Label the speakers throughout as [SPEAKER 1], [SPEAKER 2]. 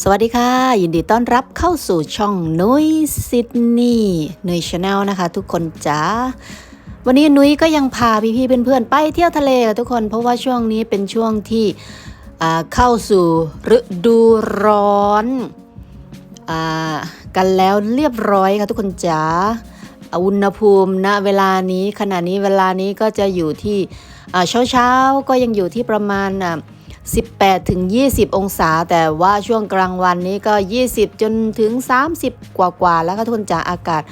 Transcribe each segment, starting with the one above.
[SPEAKER 1] สวัสดีค่ะ ยินดีต้อนรับเข้าสู่ช่องนุ้ยซิดนีย์นุ้ยชาแนลนะคะ ทุกคนจ้าวันนี้นุ้ยก็ยังพาพี่ๆเพื่อนๆไปเที่ยวทะเลค่ะทุกคนเพราะว่าช่วงนี้เป็นช่วงที่เข้าสู่ฤดูร้อนอกันแล้วเรียบร้อยค่ะทุกคนจ้าอุณหภูมิณเวลานี้ขณะนี้เวลานี้ก็จะอยู่ที่เช้าเช้าๆก็ยังอยู่ที่ประมาณอะ 18ถึง20 องศา แต่ว่าช่วงกลางวันนี้ก็ 20 จนถึง 30 กว่ากว่าๆแล้วก็ทนจะอากาศ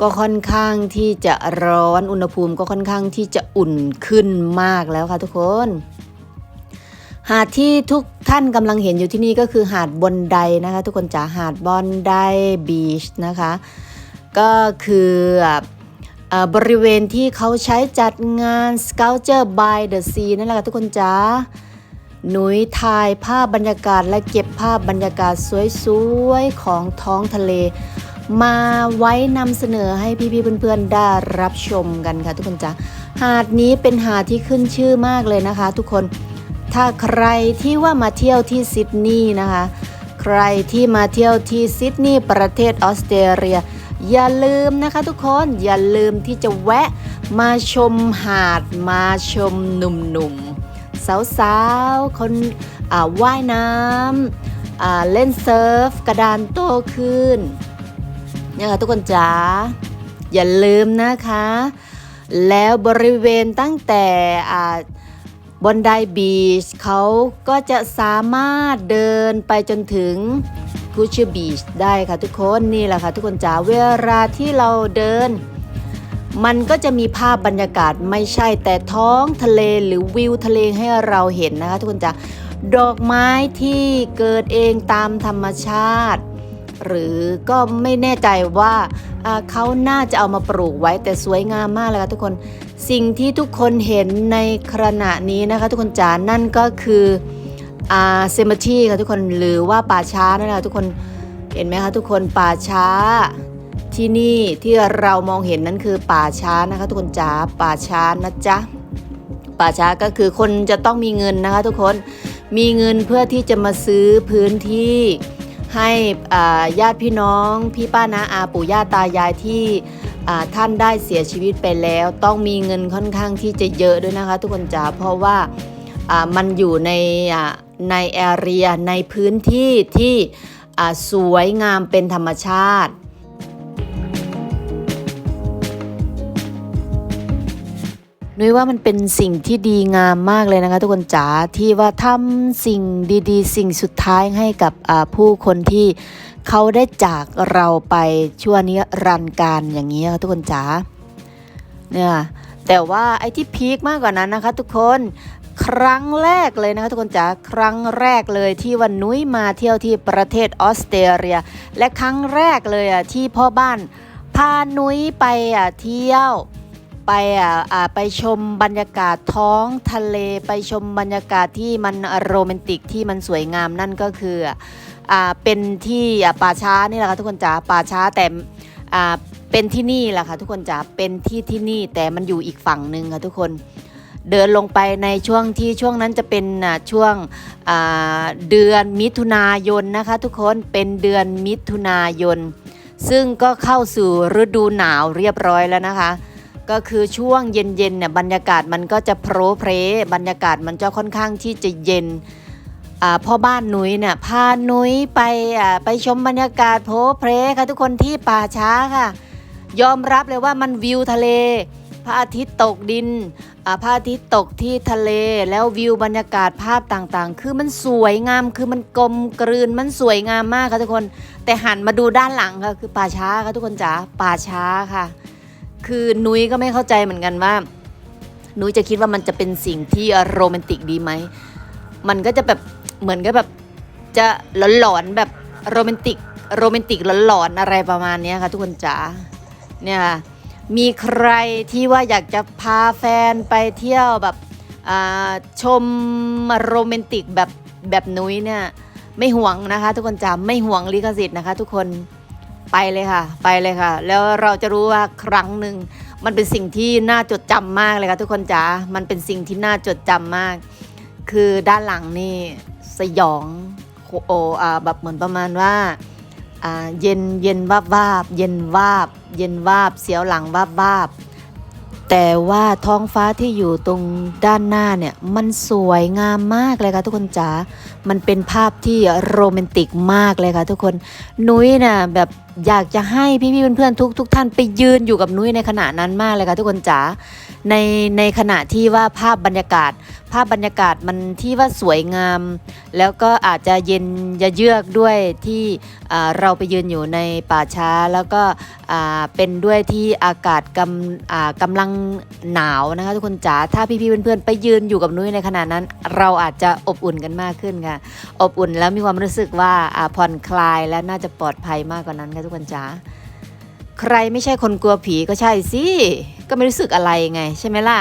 [SPEAKER 1] ก็ค่อนข้างที่จะร้อนอุณหภูมิก็ค่อนข้างที่จะอุ่นขึ้นมากแล้วค่ะทุกคน หาดที่ทุกท่านกำลังเห็นอยู่ที่นี่ก็คือหาดบนไดนะคะ ทุกคนจ๋าหาดบอนไดบีชนะคะ ก็คืออบริเวณที่เขาใช้จัดงาน Sculpture by the Sea นั่นแหละค่ะทุกคนจ๋า หนุยถ่ายภาพบรรยากาศและเก็บภาพบรรยากาศสวยๆ ของท้องทะเล มาไว้นำเสนอให้พี่ๆเพื่อนๆได้รับชมกันค่ะทุกคนจ้ะหาดนี้เป็นหาดที่ขึ้นชื่อมากเลยนะคะ ทุกคน ถ้าใครที่ว่ามาเที่ยวที่ซิดนีย์นะคะ ใครที่มาเที่ยวที่ซิดนีย์ประเทศออสเตรเลีย อย่าลืมนะคะทุกคนอย่าลืมที่จะแวะมาชมหาดมาชมหนุ่มๆ สาวๆ คนว่ายน้ำเล่นเซิร์ฟ กระดานโตขึ้นนี่ค่ะทุกคนจ๋าอย่าลืมนะคะ แล้วบริเวณตั้งแต่บนไดบีชเขาก็จะสามารถเดินไปจนถึงกูชบีชได้ค่ะทุกคนนี่แหละค่ะทุกคนจ๋าเวลาที่เราเดิน มันก็จะมีภาพบรรยากาศไม่ใช่แต่ท้องทะเลหรือวิวทะเลให้เราเห็นนะคะทุกคนจ้ะดอกไม้ที่เกิดเองตามธรรมชาติ หรือก็ไม่แน่ใจว่าเขาน่าจะเอามาปลูกไว้แต่สวยงามมากเลยค่ะทุกคน สิ่งที่ทุกคนเห็นในขณะนี้นะคะทุกคนจ๋านั่นก็คือเซมทีค่ะทุกคนหรือว่าป่าช้านั่นแหละทุกคนเห็นไหมคะทุกคนป่าช้า ที่นี่ที่เรามองเห็นนั้นคือป่าช้านะคะ ทุกคนจ๋าป่าช้านะจ๊ะป่าช้าก็คือคนจะต้องมีเงินนะคะ ทุกคนมีเงินเพื่อที่จะมาซื้อพื้นที่ให้ญาติพี่น้องพี่ป้านาอาปู่ย่าตายายที่ท่านได้เสียชีวิตไปแล้ว ต้องมีเงินค่อนข้างที่จะเยอะด้วยนะคะ ทุกคนจ๋าเพราะว่ามันอยู่ในในแอเรียในพื้นที่ที่สวยงามเป็นธรรมชาติ นุ้ยว่ามันเป็นสิ่งที่ดีงามมากเลยนะคะ ทุกคนจ๋าที่ว่าทำสิ่งดีๆ สิ่งสุดท้ายให้กับผู้คนที่เขาได้จากเราไปชั่วนิรันการอย่างนี้ค่ะทุกคนจ๋าเนี่ยแต่ว่าไอ้ที่พีคมากกว่านั้นนะคะ ทุกคนครั้งแรกเลยนะคะทุกคนจ๋าครั้งแรกเลยที่วันนุ้ยมาเที่ยวที่ประเทศออสเตรเลีย และครั้งแรกเลยอะที่พ่อบ้านพานุ้ยไปอะเที่ยว ไปอะอ่าไปชมบรรยากาศท้องทะเลไปชมบรรยากาศที่มันโรแมนติกที่มันสวยงามนั่นก็คืออ่าเป็นที่อะป่าช้านี่แหละค่ะทุกคนจ๋าป่าช้าแต่อ่าเป็นที่นี่แหละค่ะทุกคนจ๋าเป็นที่ที่นี่แต่มันอยู่อีกฝั่งหนึ่งค่ะทุกคนเดินลงไปในช่วงที่ช่วงนั้นจะเป็นอะช่วงอ่าเดือนมิถุนายนนะคะทุกคนเป็นเดือนมิถุนายน ซึ่งก็เข้าสู่ฤดูหนาวเรียบร้อยแล้วนะคะ ก็คือช่วงเย็นๆเนี่ยบรรยากาศมันก็จะโพรเพรบรรยากาศมันจะค่อนข้างที่จะเย็นอ่าพ่อบ้านนุ้ยเนี่ยพานุ้ยไปอ่าไปชมบรรยากาศโพรเพรค่ะทุกคนที่ป่าช้าค่ะ ยอมรับเลยว่ามันวิวทะเล พระอาทิตย์ตกดินอ่าพระอาทิตย์ตกที่ทะเลแล้ววิวบรรยากาศภาพต่างๆ คือมันสวยงามคือมันกลมกลืนมันสวยงามมากค่ะทุกคน แต่หันมาดูด้านหลังค่ะคือป่าช้าค่ะทุกคนจ๋าป่าช้าค่ะ คือนุ้ยก็ไม่เข้าใจเหมือนกันว่า นุ้ยจะคิดว่ามันจะเป็นสิ่งที่โรแมนติกดีไหม มันก็จะแบบเหมือนกับแบบจะหลอนๆแบบโรแมนติกโรแมนติกหลอนๆอะไรประมาณนี้ค่ะทุกคนจ๋าเนี่ยค่ะมีใครที่ว่าอยากจะพาแฟนไปเที่ยวแบบชมโรแมนติกแบบแบบนุ้ยเนี่ยไม่ห่วงนะคะ ทุกคนจ๋าไม่ห่วงลิขสิทธิ์นะคะ ทุกคน ไปเลยค่ะ ไปเลยค่ะ แล้วเราจะรู้ว่าครั้งหนึ่งมันเป็นสิ่งที่น่าจดจำมากเลยค่ะทุกคนจ๋ามันเป็นสิ่งที่น่าจดจำมาก คือด้านหลังนี่สยองโออ่าแบบเหมือนประมาณว่าอ่าเย็นเย็นวาบวาบเย็นวาบ เย็นวาบเสียวหลังวาบวาบ แต่ว่าท้องฟ้าที่อยู่ตรงด้านหน้าเนี่ยมันสวยงามมากเลยค่ะทุกคนจ๋า มันเป็นภาพที่โรแมนติกมากเลยค่ะทุกคน นุ้ยน่ะแบบอยากจะให้พี่ๆเพื่อนๆทุกทุกท่านไปยืนอยู่กับนุ้ยในขณะนั้นมากเลยค่ะทุกคนจ๋า ในในขณะที่ว่าภาพบรรยากาศ ภาพบรรยากาศมันที่ว่าสวยงาม แล้วก็อาจจะเย็นยะเยือกด้วยที่เราไปยืนอยู่ในป่าช้า แล้วก็เป็นด้วยที่อากาศกำกำลังหนาวนะคะทุกคนจ๋าถ้าพี่ๆเพื่อนๆไปยืนอยู่กับนุ้ยในขณะนั้น เราอาจจะอบอุ่นกันมากขึ้นค่ะ อบอุ่นแล้วมีความรู้สึกว่าผ่อนคลายและน่าจะปลอดภัยมากกว่านั้นค่ะทุกคนจ๋า ใครไม่ใช่คนกลัวผีก็ใช่สิ ก็ไม่รู้สึกอะไรไงใช่ไหมล่ะ